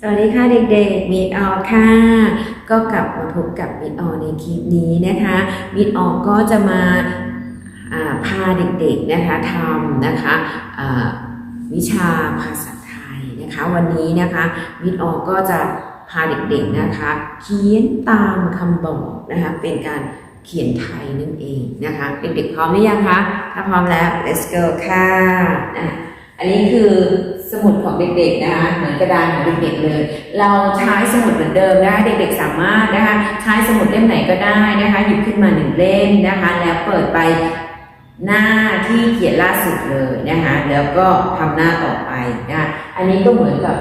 สวัสดีค่ะเด็กๆ มิดออค่ะ ก็กลับมาพบกับมิดออในคลิปนี้นะคะ มิดออก็จะมาาพาเด็กๆนะคะทำนะคะวิชาภาษาไทยนะคะ วันนี้นะคะมิดออก็จะพาเด็กๆนะคะ เขียนตามคำบอกนะคะเป็นการเขียนไทยนั่นเองนะคะ เด็กๆพร้อมหรือยังคะถ้าพร้อมแล้ว let's go ค่ะอันนี้คือ สมุดของเด็กๆนะคะเหมือนกระดานของเด็กๆเลย เราใช้สมุดเหมือนเดิมนะคะเด็กๆสามารถนะคะใช้สมุดเล่มไหนก็ได้นะคะหยิบขึ้นมาหนึ่งเล่มนะคะ แล้วเปิดไปหน้าที่เขียนล่าสุดเลยนะคะแล้วก็ทำหน้าต่อไปนะคะอันนี้ก็เหมือนกับ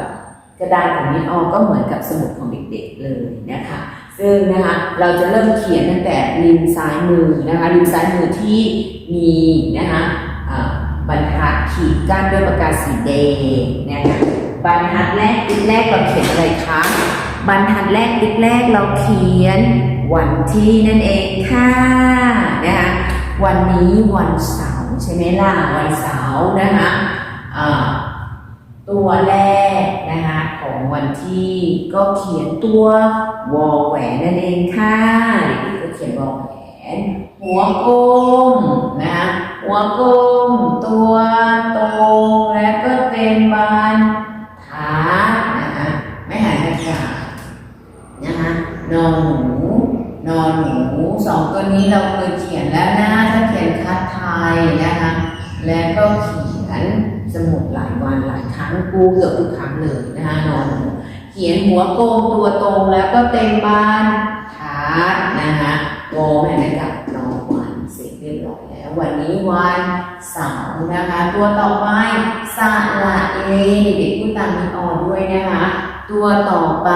กระดานของมินออก็เหมือนกับสมุดของเด็กๆเลยนะคะซึ่งนะคะเราจะเริ่มเขียนตั้งแต่ริมซ้ายมือนะคะริมซ้ายมือที่มีนะคะอ่า บรรทัดขีดกั้นด้วยปากกาสีแดงนะคะบรรทัดแรกติ๊กแรกเราเขียนอะไรคะบรรทัดแรกติ๊กแรกเราเขียน วันที่นั่นเองค่ะนะคะวันนี้วันเสาร์ใช่ไหมล่ะวันเสาร์นะคะตัวแรกนะคะของวันที่ก็เขียนตัววอแหวนนั่นเองค่ะเด็กๆก็เขียนวอแหวน นหัวกลมนะคะหัวกลมตัวตรงและก็เต็มบานขานะคะไม่หายอากาศนะคะนอนหนูนอนหนูสองตัวนี้เราเคยเขียนแล้วนะถ้าเขียนคัดไทยนะคะแล้วก็เขียนสมุดหลายวันหลายครั้งกูเกือบทุกครั้งเลยนะคะนอนหนูเขียนหัวโกงตัวตรงแล้วก็เต็มบานขานะคะ โมแม่ไม่กลับนอนวันเสร็จเรียบร้อยแล้ว วันนี้วันเสาร์นะคะ ตัวต่อไปสระเอเด็กๆพูดตามมีออนด้วยนะคะ ตัวต่อไป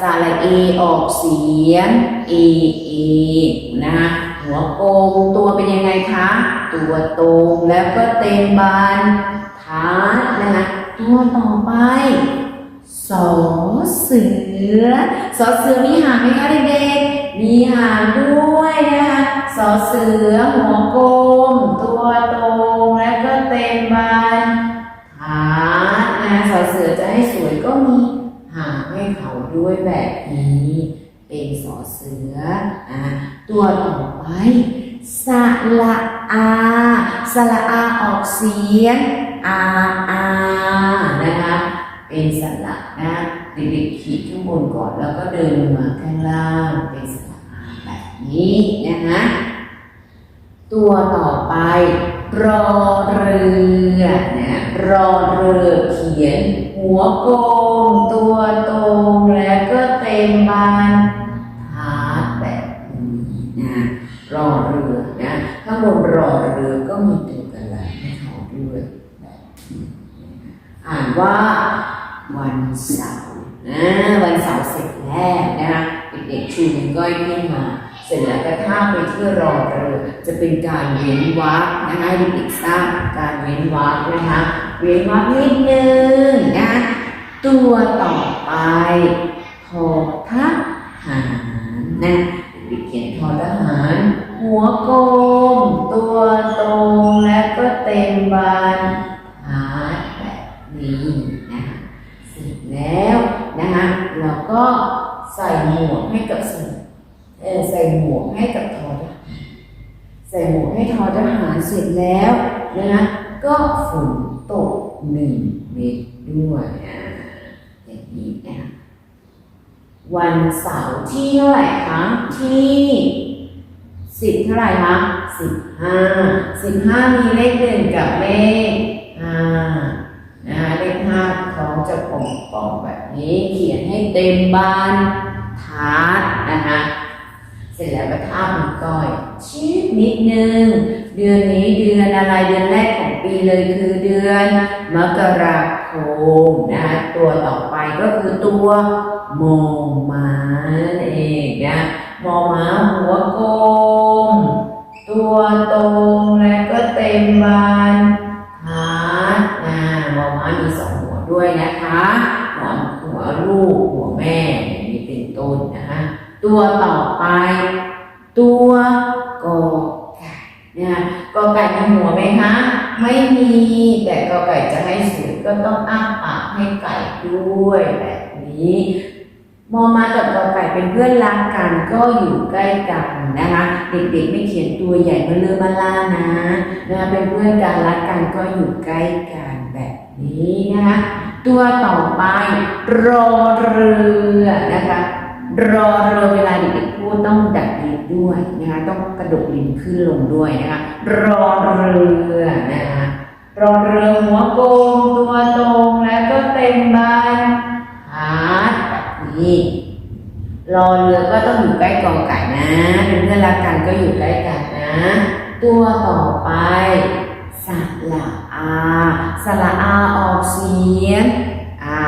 สระเอออกเสียงเอเอนะคะหัวโกงตัวเป็นยังไงคะ ตัวตรงแล้วก็เต็มบานท้านะคะตัวต่อไปสอเสือสอเสือมีหางไหมคะเด็กๆ มีหางด้วยนะคะสอเสือหัวกลมตัวตรงและก็เต็มบานขานะสอเสือจะให้สวยก็มีหางให้เขาด้วยแบบนี้ เป็นสอเสืออะตัวต่อไปสระอาสระอาออกเสียงอาอานะคะเป็นสระนะ ด็กๆขีดข้างบนก่อน แล้วก็เดินลงมาข้างล่างเป็นสระอาแบบนี้นะคะตัวต่อไป รอเรือนะรอเรือเขียน หัวโกงตัวตรงแล้วก็เต็มบานหาแบบนี้นะรอเรือนะข้างบนรอเรือก็มีตัวกันแหละให้เขาด้วยแบบนี้อ่านว่าวันเสาร์ วันเสาร์เสร็จแล้วนะคะเด็กๆชูนิ้วก้อยขึ้นมา เสร็จแล้วก็ท่าไปที่รอเรือจะเป็นการเว้นวรรคนะคะให้เด็กๆทราบการเว้นวรรคนะคะเว้นวรรคนิดนึงนะตัวต่อไปทอทหารนะเด็กๆเขียนทอทหาร หัวโก หมวกให้กับสมุดเอใส่หมวกให้กับทอทหารใส่หมวกให้ทอทหารเสร็จแล้วนะคะก็ฝนตกหนึ่งเม็ดด้วยอ่าอย่างนี้นะคะวันเสาร์ที่เท่าไหร่คะที่สิบเท่าไหร่คะสิบห้าสิบห้ามีเลขหนึ่งกับเลขห้านะเลขห้าเขาจะป่องป่องแบบนี้เขียนให้เต็มบานาร์ตนะคะเสร็จแล้วก็ทาบมือก้อยชีดนิดนึง เดือนนี้เดือนอะไรเดือนแรกของปีเลยคือเดือนมกราคมนะคะตัวต่อไปก็คือตัวมอม้าเองนะมอม้าหัวกลมตัวตรงและก็เต็มบานขาร์นะมอม้ามีสองหัวด้วยนะคะหัวหัวลูกหัวแม่ ต้นนะคะตัวต่อไป ตัวกอไก่เนี่ยกอไก่มีหัวไหมคะ ไม่มีแต่กอไก่จะให้สวยก็ต้องอ้าปากให้ไก่ด้วยแบบนี้มอมากับกอไก่เป็นเพื่อนรักกันก็อยู่ใกล้กันนะคะ เด็กๆไม่เขียนตัวใหญ่มาเลือมาล่านะนะคะเป็นเพื่อนกันรักกันก็อยู่ใกล้กันแบบนี้นะคะตัวต่อไปรอเรือนะคะ รอเรือเวลาเด็กๆพูดต้องดัดลิ้นด้วยนะคะต้องกระดกลิ้นขึ้นลงด้วยนะคะรอเรือนะคะรอเรือหัวโกงตัวตรงแล้วก็เต็มใบหาดแบบนี้รอเรือก็ต้องอยู่ใกล้กองไก่นะเป็นเพื่อนรักกันก็อยู่ใกล้กันนะ ตัวต่อไปสระอาสระอาออกเสียงอา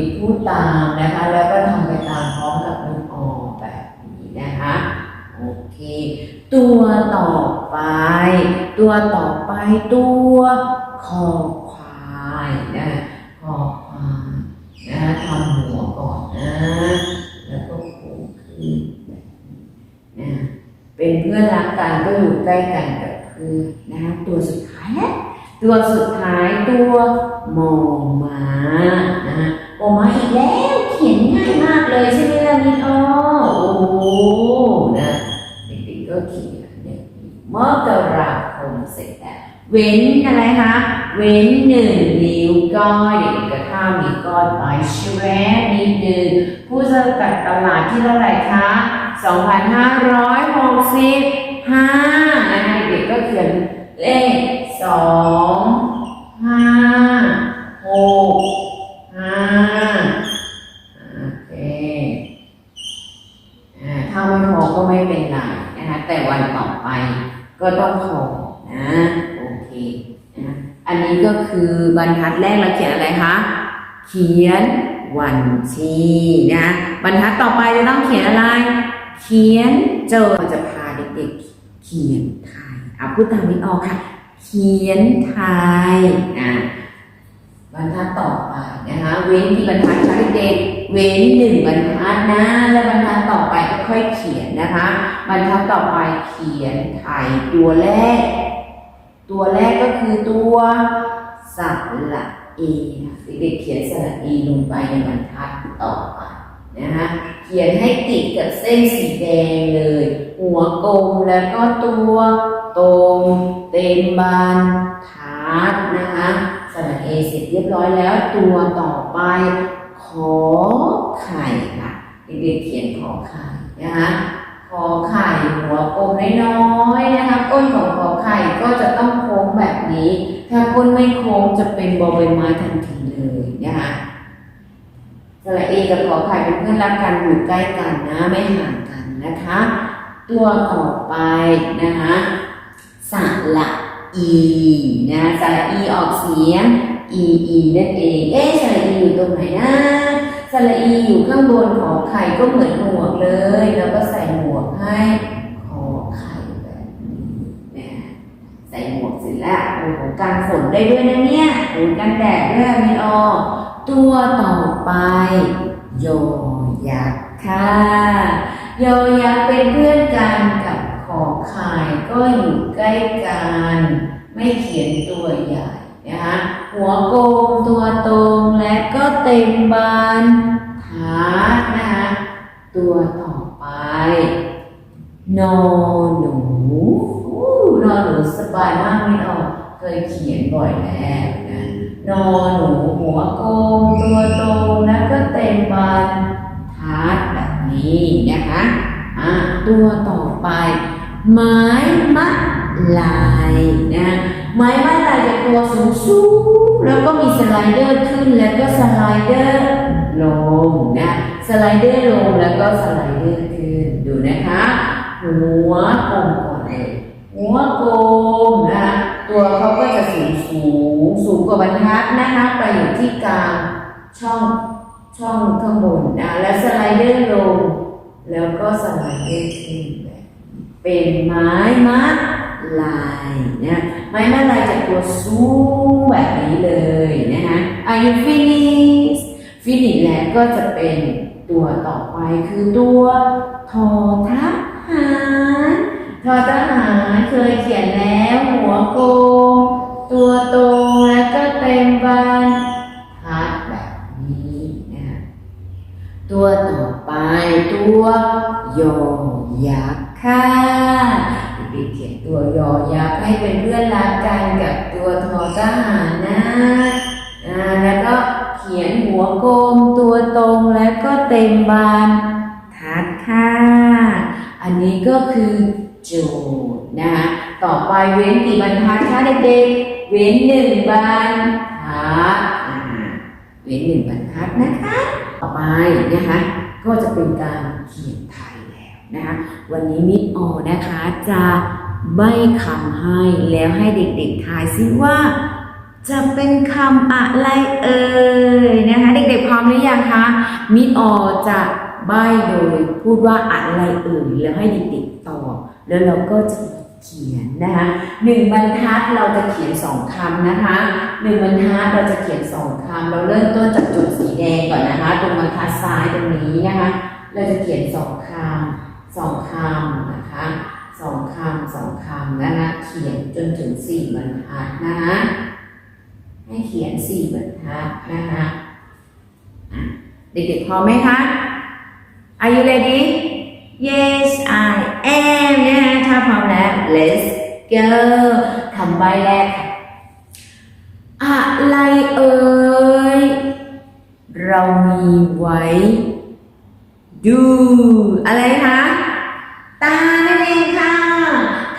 อาเด็กๆพูดตามนะคะ แล้วก็ทำไปตามพร้อมกับมือออกแบบนี้นะคะโอเค ตัวต่อไป ตัวต่อไปตัวคอควายนะคอควายนะทำหัวก่อนนะ แล้วก็โค้งขึ้นนะเป็นเพื่อนรักกันก็อยู่ใกล้กันกับเพื่อนนะตัวสุดท้ายแล้วตัวสุดท้ายตัวมองมานะ โอมาอีกแล้วเขียนง่ายมากเลยใช่ไหมล่ะมินอ้อโอ้โหนะเด็กๆก็เขียนเนี่ยมกราคมเสร็จแล้วเว้นอะไรคะเว้นหนึ่งนิ้วก้อยเด็กๆก็ข้ามนิ้วก้อนไปชแวนิดหนึ่งผู้จะตัดตลาดที่เท่าไหร่คะ2565นะคะเด็กๆก็เขียนเลขสองห้าหก ก็ต้องพอนะโอเคนะอันนี้ก็คือบรรทัดแรกเราเขียนอะไรคะเขียนวันที่นะบรรทัดต่อไปจะต้องเขียนอะไร เขียนโจทย์จะพาเด็กๆเขียนไทยอะพูดตามนี้ออกค่ะ เขียนไทยอะ บรรทัดต่อไปนะคะ เว้นที่บรรทัดค่ะเด็กเว้นหนึ่งบรรทัดนะแล้วบรรทัดต่อไปค่อยเขียนนะคะ บรรทัดต่อไปเขียนไทยตัวแรก ตัวแรกก็คือตัวสระเอเด็กเขียนสระเอลงไปในบรรทัดต่อไปนะคะเขียนให้ติดกับเส้นสีแดงเลย หัวกลมแล้วก็ตัวตรงเต็มบานทัดนะคะ ระเอเสร็จเรียบร้อยแล้ว ตัวต่อไป ขอไข่ค่ะเด็กๆเขียนขอไข่นะคะขอไข่หัวกลมน้อยๆนะคะก้นของขอไข่ก็จะต้องโค้งแบบนี้ ถ้าก้นไม่โค้งจะเป็นบอใบไม้ทันทีเลยนะคะสระเอกับขอไข่เป็นเพื่อนรักกันอยู่ใกล้กันนะไม่ห่างกันนะคะ ตัวต่อไปนะคะสระ อีนะสระอีออกเสียงอีอีนั่นเองเอ๊ะสระอีอยู่ตรงไหนนะสระอีอยู่ข้างบนขอไข่ก็เหมือนหมวกเลย แล้วก็ใส่หมวกให้ขอไข่แบบนี้นะใส่หมวกเสร็จแล้วโอ้กันฝนได้ด้วยนะเนี่ยโอ้กันแดดด้วยมิออตัวต่อไปโยยักษ์ค่ะโยยักษ์เป็นเพื่อนกันกับ ขอไข่ก็อยู่ใกล้กัน ไม่เขียนตัวใหญ่นะคะหัวโกงตัวตรงและก็เต็มบานฐานนะคะตัวต่อไปนอหนูอู้นอหนูสบายมากไม่ออกเคยเขียนบ่อยแล้วนะนอหนูหัวโกงตัวตรงแล้วก็เต็มบานฐานแบบนี้นะคะอะตัวต่อไป ไม้มะลายนะไม้มะลายจะตัวสูงสูงแล้วก็มีสไลเดอร์ขึ้นแล้วก็สไลเดอร์ลงนะสไลเดอร์ลงแล้วก็สไลเดอร์ขึ้นดูนะคะหัวกลมก่อนเลยหัวกลมนะตัวเขาก็จะสูงสูงสูงกว่าบรรทัดนะคะไปอยู่ที่กลางช่องช่องข้างบนนะแล้วสไลเดอร์ลงแล้วก็สไลเดอร์ขึ้น เป็นไม้มะลายนะไม้มะลายจากตัวสู้แบบนี้เลยนะคะ Are you finished finish แล้วก็จะเป็นตัวต่อไปคือตัวทอทหารทอทหารเคยเขียนแล้วหัวโกงตัวตรงแล้วก็เต็มบานพัดแบบนี้นะตัวต่อไปตัวยอยักษ ค่ะเด็กเขียนตัวยอยักษ์ให้เป็นเพื่อนรักกันกับตัวทอทหารนะอ่าแล้วก็เขียนหัวกลมตัวตรงแล้วก็เต็มบานทัดค่ะ อันนี้ก็คือโจทย์นะคะต่อไปเว้นกี่บรรทัดคะเด็กๆ เว้นหนึ่งบรรทัดเว้นหนึ่งบรรทัดนะคะ ต่อไปนะคะก็จะเป็นการเขียนทยแล้ว นะคะวันนี้มิดออนะคะจะใบคำให้แล้วให้เด็กๆทายซิว่า จะเป็นคำอะไรเอ่ยนะคะเด็กๆพร้อมหรือยังคะมิดออจะใบโดยพูดว่าอะไรเอ่ยแล้วให้เด็กๆตอบแล้วเราก็จะเขียนนะคะหนึ่งบรรทัดเราจะเขียนสองคำนะคะหนึ่งบรรทัดเราจะเขียนสองคำเราเริ่มต้นจากจุดสีแดงก่อนนะคะตรงบรรทัดซ้ายตรงนี้นะคะเราจะเขียนสองคำ สองคำนะคะสองคำสองคำนะคะเขียนจนถึงสี่บรรทัดนะคะให้เขียนสี่บรรทัดนะคะเด็กๆพร้อมไหมคะ Are you ready Yes I am นะคะถ้าพร้อมแล้ว Let's go คำใบแรกอะไรเอ่ยเรามีไว้ดูอะไรคะ ตานั่นเองค่ะ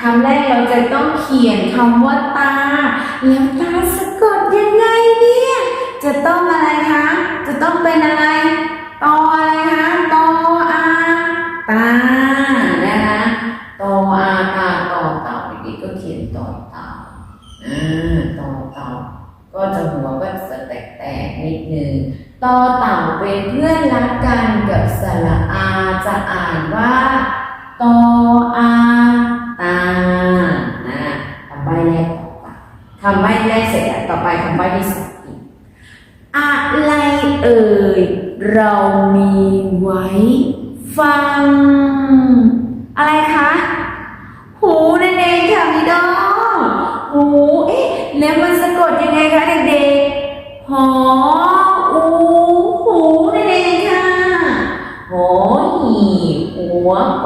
คำแรกเราจะต้องเขียนคำว่าตา แล้วตาสะกดยังไงเนี่ย จะต้องอะไรคะ จะต้องเป็นอะไรตออะไรคะตออาตานะคะตออาตาตอเต่าเด็กๆก็เขียนตอเต่าอ่าตอเต่าก็จะหัวก็จะแตกๆนิดนึงตอเต่าเป็นเพื่อนรักกันกับสระอาจะอ่านว่า ตออาตานะคำใบ้แรกต่อไปคำใบ้แรกเสร็จแล้วต่อไปคำใบ้ที่สองอีกอะไรเอ่ยเรามีไว้ฟัง อะไรคะหูนั่นเองค่ะพี่ดอหูเอ๊ะแล้วมันสะกดยังไงคะเด็กๆหออู หัวโป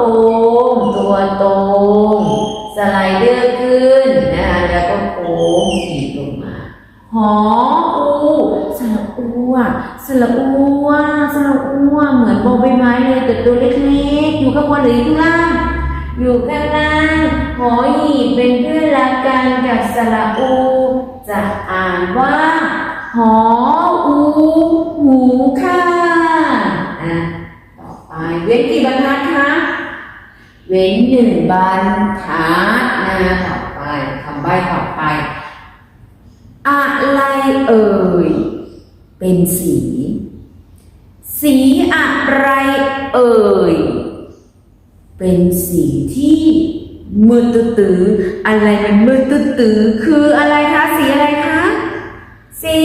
งตัวตรงสไลเดอร์ขึ้นนะคะแล้วก็โค้งขีดลงมาหออูสระอูอะสระอูอะสระอูอะเหมือนโบใบไม้เลยแต่ตัวเล็กๆอยู่ข้างบนหรืออยู่ข้างล่างอยู่ข้างล่างหอหีบเป็นเพื่อนรักกันกับสระอูจะอ่านว่า หออูหูค่ะอะ เว้นกี่บรรทัดคะ เว้นหนึ่งบรรทัดนะต่อไปคำใบ้ต่อไป อะไรเอ่ย เป็นสี สีอะไรเอ่ย เป็นสีที่มืดตื้ออะไรมันมืดตื้อคืออะไรคะ สีอะไรคะ สี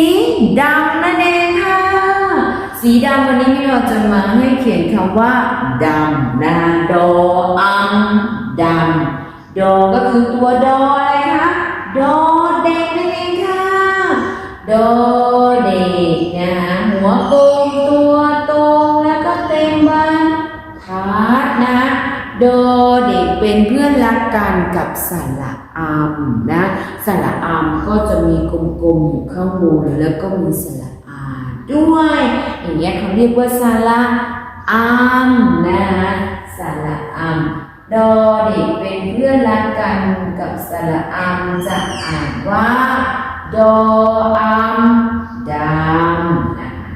ดำนั่นเอง สีดำวันนี้เราจะมาให้เขียนคำว่าดำนะดออังดำดอก็คือตัวดออะไรคะดอเด็กนั่นเองค่ะดอเด็กนะคะหัวโกงตัวโตแล้วก็เต็มบรรทัดนะดอเด็กเป็นเพื่อนรักกันกับสระอัมนะสระอัมก็จะมีกลมๆอยู่ข้างบนแล้วก็มีสระ ด้วย อย่างเงี้ยเขาเรียกว่าสระอัมนะคะสระอัมดอเด็กเป็นเพื่อนรักกันกับสระอัมจะอ่านว่าดออัมดำนะคะ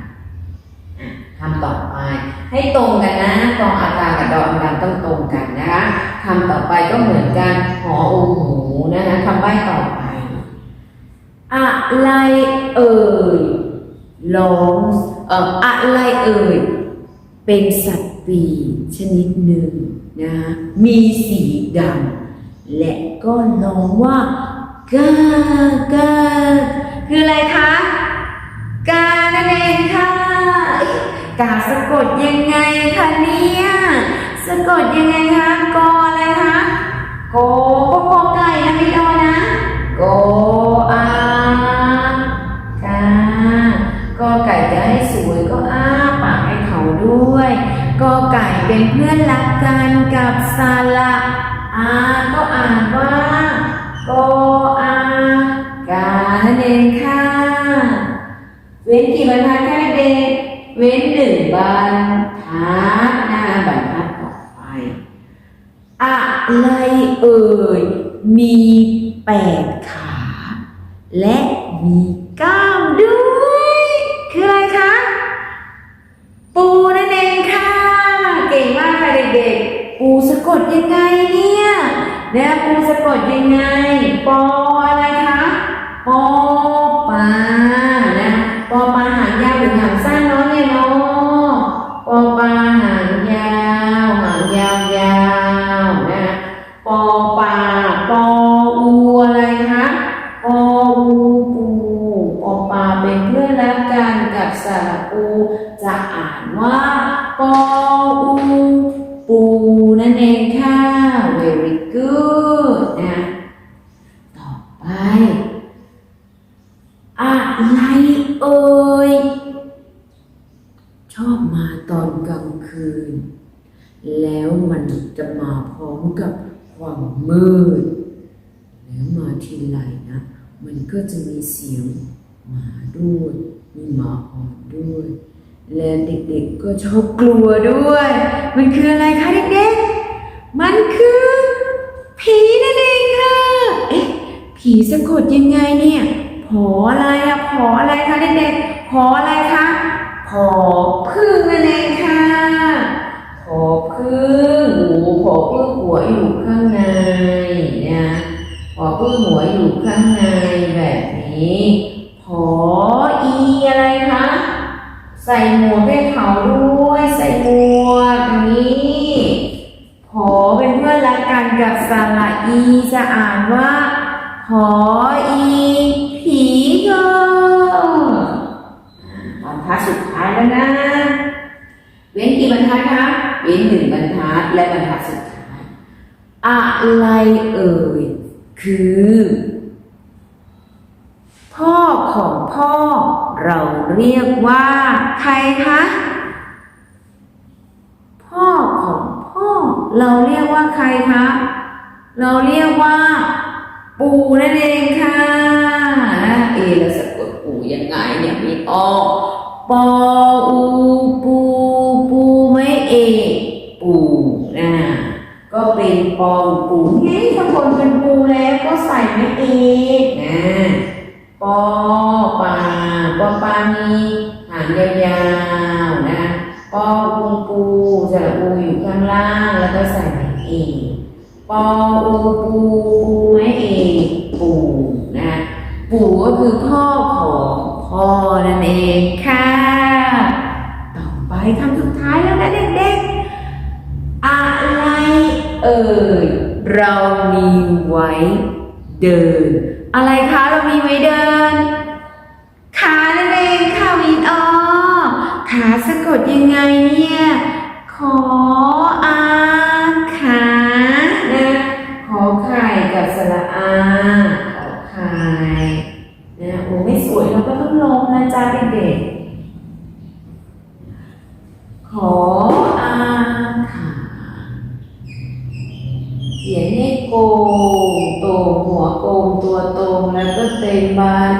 คำต่อไปให้ตรงกันนะกองอาการกับดออัมดำต้องตรงกันนะคะคำต่อไปก็เหมือนกันหออูหูนะคะคำใบ้ต่อไปอะไรเอ่ย ร้องเอ่ออะไรเอ่ย เป็นสัตว์ปีชนิดหนึ่งนะมีสีดำและก็ร้องว่ากากาคืออะไรคะ กานั่นเองค่ะ กาสะกดยังไงคะเนี่ย สะกดยังไงคะ กออะไรคะโกก็กอ กอไก่เป็นเพื่อนรักกันกับสระอาก็อ่านว่ากออากานั่นเองค่ะ เว้นกี่บรรทัดคะเด็กเว้นหนึ่งบรรทัดหน้าบรรทัดต่อไป อะไรเอ่ย มีแปดขา และมี เนี่ยปูสะกดยังไงปออะไรคะปอปลานะปอปลาหางยาวหรือหางสั้นเนาะเนี่ยเนาะปอปลาหางยาวหางยาวยาวนะปอปลาปออูอะไรคะปออูปูปอปลาเป็นเพื่อนรักกันกับสระอูจะอ่านว่าปออูปูนั่นเองค่ะ very good นะ ต่อไป อะไรเอ่ย ชอบมาตอนกลางคืน แล้วมันจะมาพร้อมกับความมืด แล้วมาทีไรนะ มันก็จะมีเสียงหมาด้วย มีหมาหอนด้วย และเด็กๆก็ชอบกลัวด้วย มันคืออะไรคะเด็กๆ มันคือ ผีนั่นเองค่ะ เอ๊ะ ผีสะกดยังไงเนี่ย ผออะไรอะผออะไรคะเด็กๆ ผออะไรคะผอพึ่งนั่นเองค่ะผอพึ่งโอ้ผอพึ่งหัวอยู่ข้างในนะผอพึ่งหัวอยู่ข้างในแบบนี้ผออีอะไรคะ ใส่หมวกให้เขาด้วย ใส่หมวกอย่างนี้ผอเป็นเพื่อนรักกันกับสระอีจะอ่านว่าผออีผีเก็บรรทัดสุดท้ายแล้วนะ เว้นกี่บรรทัดคะเว้นหนึ่งบรรทัดและบรรทัดสุดท้าย อะไรเอ่ยคือ พ่อของพ่อ เราเรียกว่าใครคะ พ่อของพ่อ เราเรียกว่าใครคะ เราเรียกว่า ปู่นั่นเองค่ะนะเอะเราสะกดปู่ยังไงเนี่ยมีอปออูปูปูไม่เอกปู่นะก็เป็นปองปู่ไงถ้าคนเป็นปูแล้วก็ใส่ไม่เอกนะปอปลาปอปลา มีหางยาวๆนะปอปูปูสระปูอยู่ข้างล่างแล้วก็ใส่ไม้เอกปออูปูปูไม้เอกปูนะปู่ก็คือพ่อของพ่อนั่นเองค่ะต่อไปคำสุดท้ายแล้วนะเด็กๆ อะไรเอ่ยเรามีไว้เดิน อะไรคะเรามีไว้เดิน ดยังไงเนี่ย ขออาขานะขอไข่กับสระอา ขอไข่นะโอ้ไม่สวยเราก็ต้องลงนะจ๊ะเด็กๆ ขออาขาเขียนให้โกงตรงหัวโกงตัวตรงแล้วก็เต็มบาน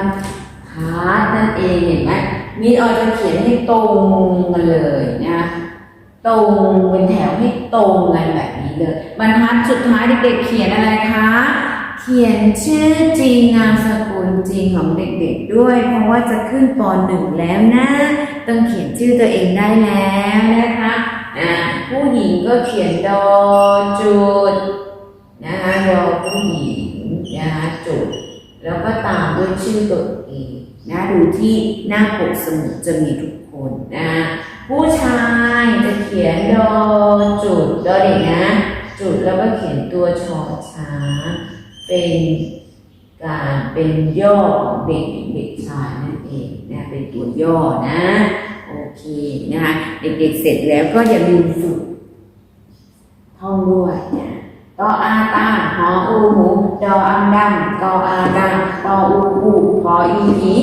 พาร์ทนั่นเองเห็นไหมมีออจะเขียนให้ตรงกันเลยนะ ตรงเป็นแถวให้ตรงกันแบบนี้เลยบรรทัดสุดท้าย เด็กเขียนอะไรคะ เขียนชื่อจริงนามสกุลจริงของเด็กๆด้วย เพราะว่าจะขึ้นปหนึ่งแล้วนะ ต้องเขียนชื่อตัวเองได้แล้วนะคะอ่าผู้หญิงก็เขียนดอจุดนะคะดอผู้หญิงนะคะจุด แล้วก็ตามด้วยชื่อตัวเองนะดูที่หน้าปกสมุดจะมีทุกคนนะผู้ชายจะเขียนดอจุดดอเด็กนะ จุดแล้วก็เขียนตัวชอช้า เป็นการเป็นย่อของเด็กเด็กชายนั่นเองนะเป็นตัวย่อนะโอเคนะคะเด็กๆเสร็จแล้วก็อย่าลืมฝึกท่องด้วยนะตออาตาหออูหูดออังดังกออาดังปออูปูพออีผี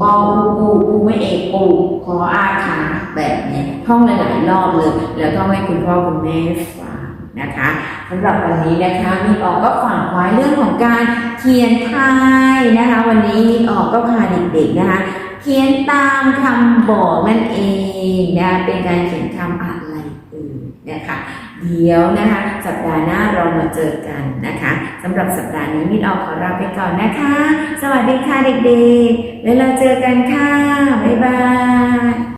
ปออูปูปูไม่เอกปูขออาขาแบบนี้ท่องหลายๆรอบเลย แล้วท่องให้คุณพ่อคุณแม่ฟัง นะคะสำหรับวันนี้นะคะมีออกก็ฝากไว้เรื่องของการเขียนไทายนะคะ วันนี้มีออกก็พาเด็กๆนะคะ เขียนตามคำบอกนั่นเองนะเป็นการเขียนคำอะไรเอ่ยนะคะเดี๋ยวนะคะ สัปดาห์หน้าเรามาเจอกันนะคะสำหรับสัปดาห์นี้มิดออกขอลาไปก่อนนะคะ สวัสดีค่ะเด็กๆ แล้วเราเจอกันค่ะ บ๊ายบาย